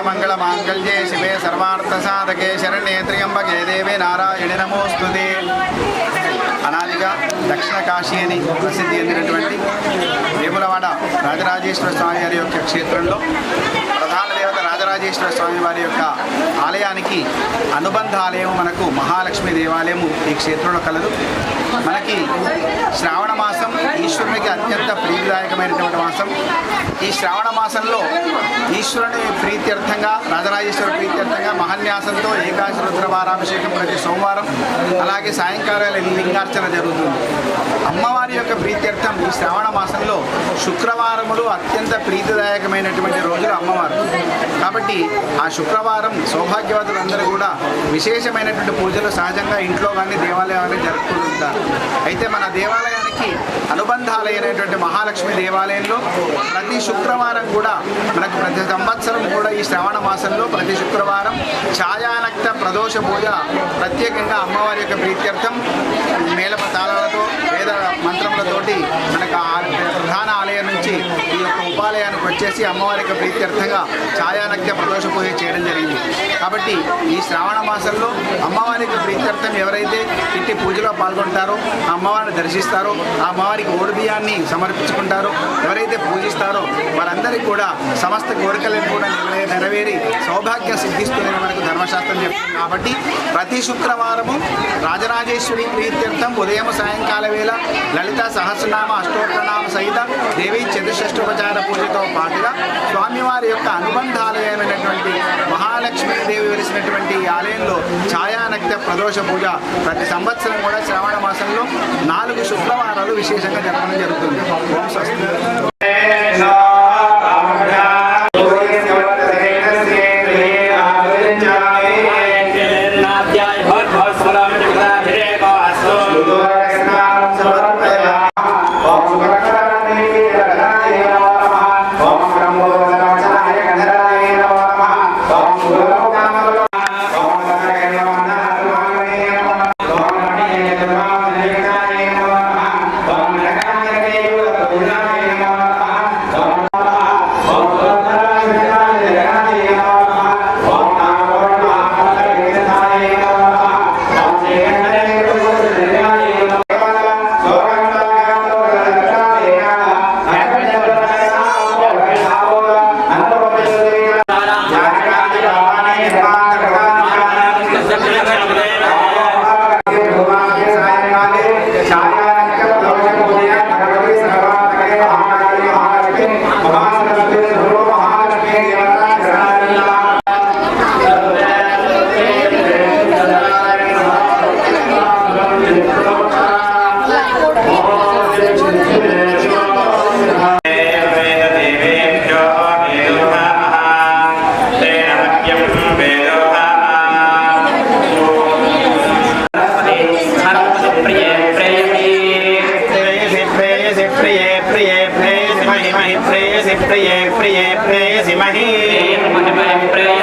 సర్వమంగళమాంగళ్యే శివే సర్వార్థసాధకే శరణ్యే త్రియంబకే దేవే నారాయణ నమోస్తు అనాదిగా దక్షిణ కాశీ అని ప్రసిద్ధి చెందినటువంటి వేములవాడ రాజరాజేశ్వర స్వామి వారి యొక్క క్షేత్రంలో వెంకటేశ్వర స్వామి వారి యొక్క ఆలయానికి అనుబంధ ఆలయం మనకు మహాలక్ష్మి దేవాలయము ఈ క్షేత్రంలో కలదు. మనకి శ్రావణ మాసం ఈశ్వరునికి అత్యంత ప్రీతిదాయకమైనటువంటి మాసం. ఈ శ్రావణ మాసంలో ఈశ్వరుని ప్రీత్యర్థంగా రాజరాజేశ్వర ప్రీత్యర్థంగా మహన్యాసంతో ఏకాశి రుద్రవారాభిషేకం ప్రతి సోమవారం అలాగే సాయంకాలాల లింగార్చన జరుగుతుంది. అమ్మవారి యొక్క ప్రీత్యర్థం ఈ శ్రావణ మాసం శుక్రవారములు అత్యంత ప్రీతిదాయకమైనటువంటి రోజులు అమ్మవారు. కాబట్టి ఆ శుక్రవారం సౌభాగ్యవతులందరూ కూడా విశేషమైనటువంటి పూజలు సహజంగా ఇంట్లో కానీ దేవాలయాన్ని జరుపుకుంటుంటారు అయితే మన దేవాలయానికి అనుబంధాలైనటువంటి మహాలక్ష్మి దేవాలయంలో ప్రతి శుక్రవారం కూడా మనకు ప్రతి సంవత్సరం కూడా ఈ శ్రవణ మాసంలో ప్రతి శుక్రవారం ఛాయానక్త ప్రదోష పూజ ప్రత్యేకంగా అమ్మవారి యొక్క ప్రీత్యర్థం మేళప మంత్రములతోటి మనకు ప్రధాన ఆలయం నుంచి ఈ యొక్క ఉపాలయానికి వచ్చేసి అమ్మవారి యొక్క ప్రీత్యర్థంగా ఛాయానక్త ప్రదోష పూజ చేయడం జరిగింది. కాబట్టి ఈ శ్రావణ మాసంలో అమ్మవారికి ప్రీత్యర్థం ఎవరైతే ఇట్టి పూజలో పాల్గొంటారో ఆ అమ్మవారిని దర్శిస్తారో ఆ అమ్మవారికి ఓడిబియ్యాన్ని సమర్పించుకుంటారో ఎవరైతే పూజిస్తారో వారందరికీ కూడా సమస్త కోరికలను కూడా నెరవే- నెరవేరి సౌభాగ్యం సిద్ధిస్తుందని మనకు ధర్మశాస్త్రం చెప్తుంది. కాబట్టి ప్రతి శుక్రవారము రాజరాజేశ్వరి ప్రీత్యర్థం ఉదయం సాయంకాల వేళ లలిత సహస్రనామ అష్టోత్తరనామ సహిత దేవి చతుషష్ఠోపచార పూజతో పాటుగా స్వామివారి యొక్క అనుబంధాలయమైనటువంటి చేసినటువంటి ఈ ఆలయంలో ఛాయానక్త ప్రదోష పూజ. ప్రతి సంవత్సరం కూడా శ్రావణ మాసంలో నాలుగు శుక్రవారాలు విశేషంగా జరగడం జరుగుతుంది. प्रिये प्रिये प्रेयसि मही